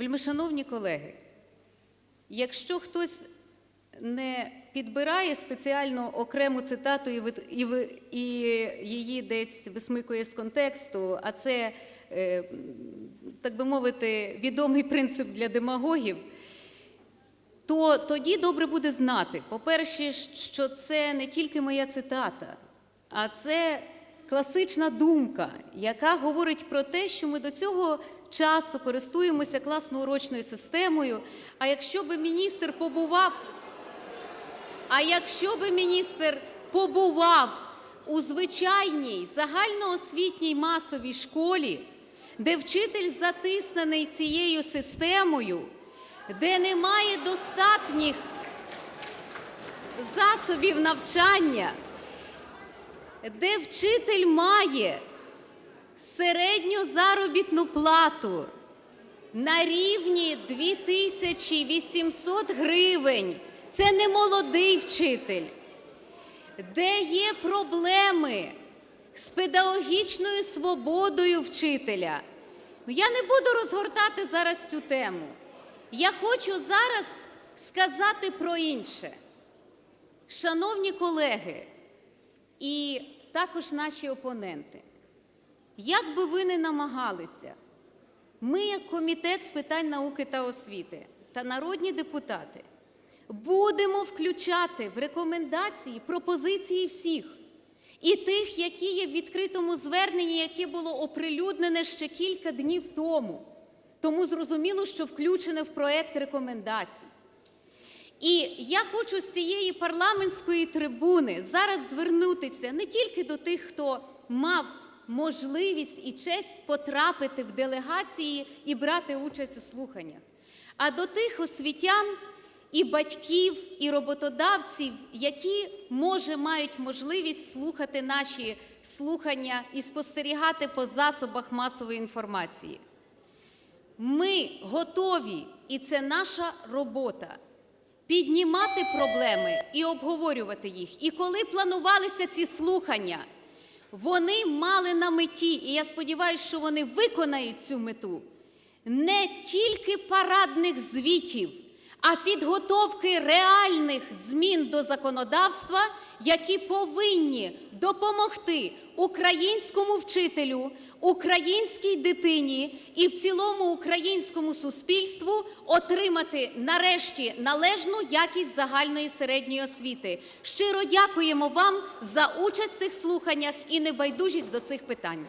Вельмишановні колеги, якщо хтось не підбирає спеціально окрему цитату і, і, і її десь висмикує з контексту, а це, е, так би мовити, відомий принцип для демагогів, то тоді добре буде знати, по-перше, що це не тільки моя цитата, а це класична думка, яка говорить про те, що ми до цього часу користуємося класно-урочною системою. А якщо би міністр побував, а якщо би міністр побував у звичайній загальноосвітній масовій школі, де вчитель затиснений цією системою, де немає достатніх засобів навчання, де вчитель має середню заробітну плату на рівні 2800 гривень. Це не молодий вчитель, де є проблеми з педагогічною свободою вчителя. Я не буду розгортати зараз цю тему. Я хочу зараз сказати про інше. Шановні колеги і також наші опоненти, як би ви не намагалися, ми, як комітет з питань науки та освіти та народні депутати, будемо включати в рекомендації пропозиції всіх. І тих, які є в відкритому зверненні, яке було оприлюднене ще кілька днів тому. Тому зрозуміло, що включене в проект рекомендацій. І я хочу з цієї парламентської трибуни зараз звернутися не тільки до тих, хто мав можливість і честь потрапити в делегації і брати участь у слуханнях, а до тих освітян і батьків, і роботодавців, які, може, мають можливість слухати наші слухання і спостерігати по засобах масової інформації. Ми готові, і це наша робота піднімати проблеми і обговорювати їх. І коли планувалися ці слухання, вони мали на меті, і я сподіваюся, що вони виконають цю мету, не тільки парадних звітів, а підготовки реальних змін до законодавства, які повинні допомогти українському вчителю, українській дитині і в цілому українському суспільству отримати нарешті належну якість загальної середньої освіти. Щиро дякуємо вам за участь в цих слуханнях і небайдужість до цих питань.